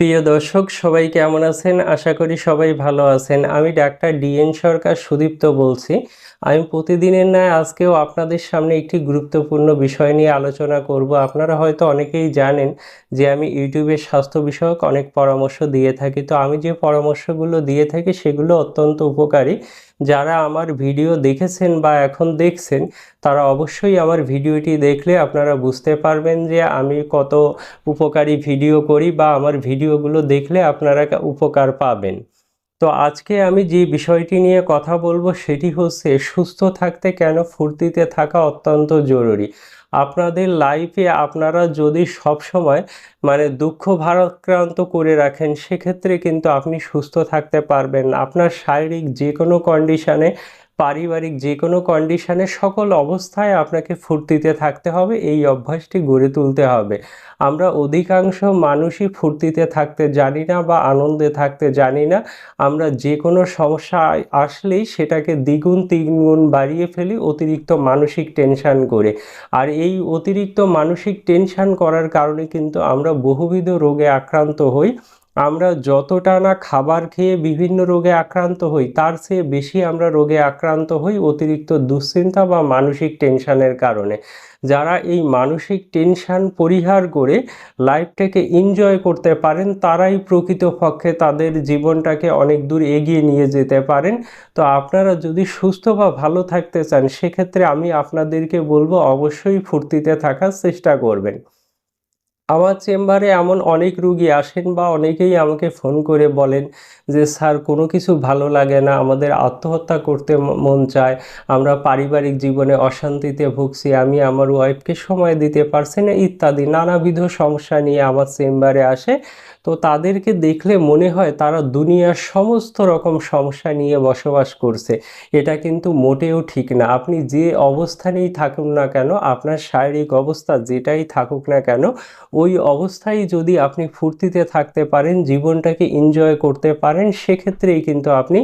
প্রিয় দর্শক, সবাই কেমন আছেন? আশা করি সবাই ভালো আছেন। আমি ডাক্তার ডিএন সরকার সুদীপ্ত বলছি। আমি প্রতিদিনের ন্যায় আজকেও আপনাদের সামনে একটি গুরুত্বপূর্ণ বিষয় নিয়ে আলোচনা করব। আপনারা হয়তো অনেকেই জানেন যে আমি ইউটিউবে স্বাস্থ্য বিষয়ক অনেক পরামর্শ দিয়ে থাকি। তো আমি যে পরামর্শগুলো দিয়ে থাকি সেগুলো অত্যন্ত উপকারী। যারা আমার ভিডিও দেখেছেন বা এখন দেখছেন, তারা অবশ্যই আমার ভিডিওটি দেখলে আপনারা বুঝতে পারবেন যে আমি কত উপকারী ভিডিও করি বা আমার ভিডিওগুলো দেখলে আপনারা উপকার পাবেন। তো আজকে আমি যে বিষয়টি নিয়ে কথা বলব সেটি হচ্ছে, সুস্থ থাকতে কেন ফুর্তিতে থাকা অত্যন্ত জরুরি? আপনাদের লাইফে আপনারা যদি সব সময় মানে দুঃখ ভারাক্রান্ত করে রাখেন, সেক্ষেত্রে কিন্তু আপনি সুস্থ থাকতে পারবেন। আপনার শারীরিক যে কোনো কন্ডিশনে পারিবারিক যে কোনো কন্ডিশনে সকল অবস্থায় আপনাকে ফুর্তিতে থাকতে হবে, এই অভ্যাসটি গড়ে তুলতে হবে। আমরা অধিকাংশ মানুষই ফুর্তিতে থাকতে জানি না বা আনন্দে থাকতে জানি না। আমরা যে কোনো সমস্যা আসলেই সেটাকে দ্বিগুণ, তিনগুণ বাড়িয়ে ফেলি অতিরিক্ত মানসিক টেনশান করে। আর এই অতিরিক্ত মানসিক টেনশান করার কারণে কিন্তু আমরা বহুবিধ রোগে আক্রান্ত হই। আমরা যতটা না খাবার খেয়ে বিভিন্ন রোগে আক্রান্ত হই, তার চেয়ে বেশি আমরা রোগে আক্রান্ত হই অতিরিক্ত দুশ্চিন্তা বা মানসিক টেনশানের কারণে। যারা এই মানসিক টেনশান পরিহার করে লাইফটাকে এনজয় করতে পারেন, তারাই প্রকৃতপক্ষে তাদের জীবনটাকে অনেক দূর এগিয়ে নিয়ে যেতে পারেন। তো আপনারা যদি সুস্থ বা ভালো থাকতে চান, সেক্ষেত্রে আমি আপনাদেরকে বলব, অবশ্যই ফুর্তিতে থাকার চেষ্টা করবেন। আমার চেম্বারে এমন অনেক রুগী আসেন বা অনেকেই আমাকে ফোন করে বলেন যে, স্যার, কোনো কিছু ভালো লাগে না, আমাদের আত্মহত্যা করতে মন চায়, আমরা পারিবারিক জীবনে অশান্তিতে ভুগছি, আমি আমার ওয়াইফকে সময় দিতে পারছি না, ইত্যাদি, নানাবিধ সমস্যা নিয়ে আমার চেম্বারে আসে। তো তাদেরকে দেখলে মনে হয় তারা দুনিয়ার সমস্ত রকম সমস্যা নিয়ে বসবাস করছে। এটা কিন্তু মোটেও ঠিক না। আপনি যে অবস্থানেই থাকুন না কেন, আপনার শারীরিক অবস্থা যেটাই থাকুক না কেন ওই অবস্থায় যদি আপনি ফুর্তিতে থাকতে পারেন, জীবনটাকে এনজয় করতে পারেন, সেক্ষেত্রেই কিন্তু আপনি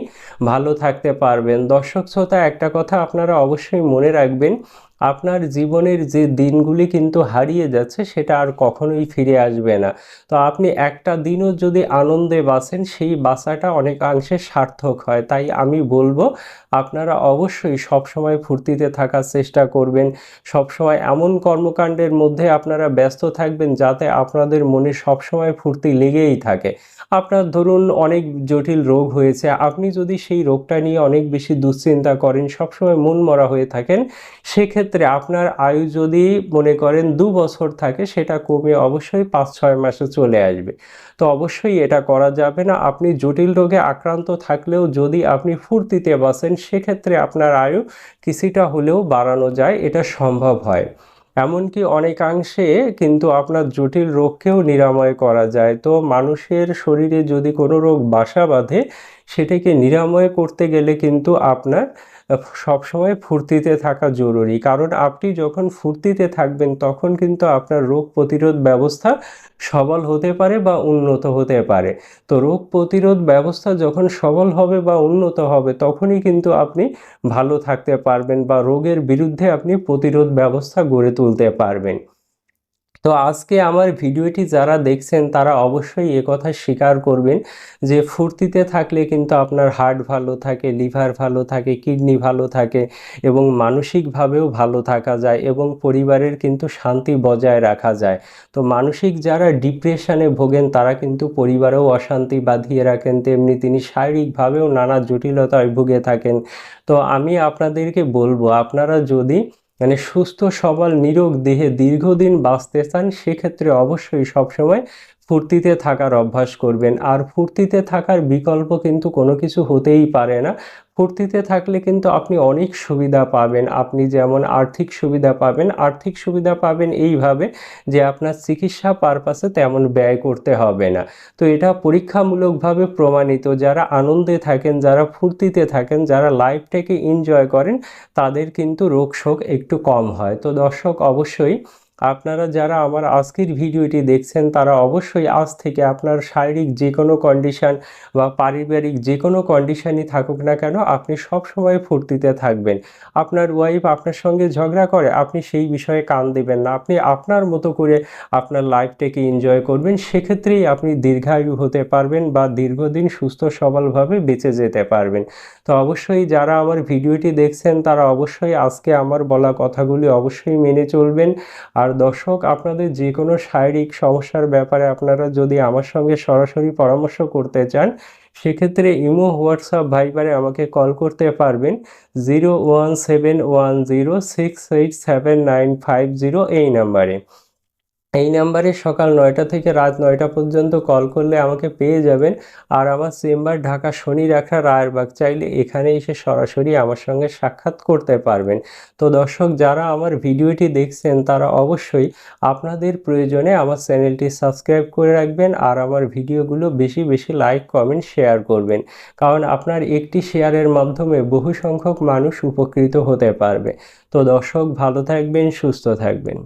ভালো থাকতে পারবেন। দর্শক শ্রোতা, একটা কথা আপনারা অবশ্যই মনে রাখবেন আপনার জীবনের যে দিনগুলি কিন্তু হারিয়ে যাচ্ছে, সেটা আর কখনোই ফিরে আসবে না। তো আপনি একটা দিনও যদি আনন্দে বাঁচেন, সেই বাঁচাটা অনেকাংশে সার্থক হয়। তাই আমি বলব, আপনারা অবশ্যই সবসময় ফুর্তিতে থাকার চেষ্টা করবেন। সবসময় এমন কর্মকাণ্ডের মধ্যে আপনারা ব্যস্ত থাকবেন, যাতে আপনাদের মনে সবসময় ফুর্তি লেগেই থাকে। আপনার ধরুন, অনেক জটিল রোগ হয়েছে। আপনি যদি সেই রোগটা নিয়ে অনেক বেশি দুশ্চিন্তা করেন, সবসময় মন মরা হয়ে থাকেন সেক্ষেত্রে আপনার আয়ু যদি মনে করেন দু বছর থাকে, সেটা কমে অবশ্যই পাঁচ, ছয় মাসে চলে আসবে। তো অবশ্যই এটা করা যাবে না। আপনি জটিল রোগে আক্রান্ত থাকলেও যদি আপনি ফুর্তিতে বাসেন সেক্ষেত্রে আপনার আয়ু কিছুটা হলেও বাড়ানো যায়, এটা সম্ভব হয়। এমনকি অনেকাংশে কিন্তু আপনার জটিল রোগকেও নিরাময় করা যায়। তো মানুষের শরীরে যদি কোনো রোগ বাসা বাঁধে সেটাকে নিরাময় করতে গেলে কিন্তু আপনার সবসময় ফুর্তিতে থাকা জরুরি। কারণ আপনি যখন ফুর্তিতে থাকবেন, তখন কিন্তু আপনার রোগ প্রতিরোধ ব্যবস্থা সবল হতে পারে বা উন্নত হতে পারে। তো রোগ প্রতিরোধ ব্যবস্থা যখন সবল হবে বা উন্নত হবে, তখনই কিন্তু আপনি ভালো থাকতে পারবেন বা রোগের বিরুদ্ধে আপনি প্রতিরোধ ব্যবস্থা গড়ে তুলতে পারবেন। তো আজকে আমার ভিডিওটি যারা দেখছেন, তারা অবশ্যই কথা স্বীকার করবেন যে ফুর্তিতে থাকলে কিন্তু আপনার হার্ট ভালো থাকে, লিভার ভালো থাকে, কিডনি ভালো থাকে এবং মানসিকভাবেও ভালো থাকা যায় এবং পরিবারের কিন্তু শান্তি বজায় রাখা যায়। তো মানসিক যারা ডিপ্রেশনে ভোগেন, তারা কিন্তু পরিবারেও অশান্তি বাঁধিয়ে রাখেন। তেমনি তিনি শারীরিকভাবেও নানা জটিলতায় ভুগে থাকেন। তো আমি আপনাদেরকে বলব, আপনারা যদি মানে সুস্থ সবল নিরোগ দেহে দীর্ঘদিন বাঁচতে চান সেক্ষেত্রে অবশ্যই সবসময় ফুর্তিতে থাকার অভ্যাস করবেন। আর ফুর্তিতে থাকার বিকল্প কিন্তু কোনো কিছু হতেই পারে না। ফুর্তিতে থাকলে কিন্তু আপনি অনেক সুবিধা পাবেন। আপনি যেমন আর্থিক সুবিধা পাবেন, আর্থিক সুবিধা পাবেন এইভাবে যে আপনার চিকিৎসা পারপাসে তেমন ব্যয় করতে হবে না। তো এটা পরীক্ষামূলকভাবে প্রমাণিত। যারা আনন্দে থাকেন, যারা ফুর্তিতে থাকেন, যারা লাইফটাকে এনজয় করেন, তাদের কিন্তু রোগ শোক একটু কম হয়। তো দর্শক, অবশ্যই আপনারা যারা আমার আজকের ভিডিওটি দেখছেন, তারা অবশ্যই আজ থেকে আপনার শারীরিক যে কোনো কন্ডিশন বা পারিবারিক যে কোনো কন্ডিশনই থাকুক না কেন, আপনি সব সময় ফুর্তিতে থাকবেন। আপনার ওয়াইফ আপনার সঙ্গে ঝগড়া করে, আপনি সেই বিষয়ে কান দেবেন না। আপনি আপনার মতো করে আপনার লাইফটাকে এনজয় করবেন। সেক্ষেত্রেই আপনি দীর্ঘায়ু হতে পারবেন বা দীর্ঘদিন সুস্থ সবলভাবে বেঁচে যেতে পারবেন। তো অবশ্যই যারা আমার ভিডিওটি দেখছেন, তারা অবশ্যই আজকে আমার বলা কথাগুলি অবশ্যই মেনে চলবেন। আর দর্শক, আপনাদের যে কোনো শারীরিক সমস্যার ব্যাপারে আপনারা যদি আমার সঙ্গে সরাসরি পরামর্শ করতে চান, সেক্ষেত্রে ইমো, হোয়াটসঅ্যাপ, ভাইবারে আমাকে কল করতে পারবেন। Zero one seven one zero six eight seven nine five zero এই নাম্বারে। এই নাম্বারে সকাল নয়টা থেকে রাত নয়টা পর্যন্ত কল করলে আমাকে পেয়ে যাবেন। আর আমার চেম্বার ঢাকা শনি রাখা রায়েরবাগ চাইলে এখানে এসে সরাসরি আমার সঙ্গে সাক্ষাৎ করতে পারবেন। তো দর্শক, যারা আমার ভিডিওটি দেখছেন, তারা অবশ্যই আপনাদের প্রয়োজনে আমার চ্যানেলটি সাবস্ক্রাইব করে রাখবেন আর আমার ভিডিওগুলো বেশি বেশি লাইক কমেন্ট শেয়ার করবেন। কারণ আপনার একটি শেয়ারের মাধ্যমে বহু সংখ্যক মানুষ উপকৃত হতে পারবে। তো দর্শক, ভালো থাকবেন, সুস্থ থাকবেন।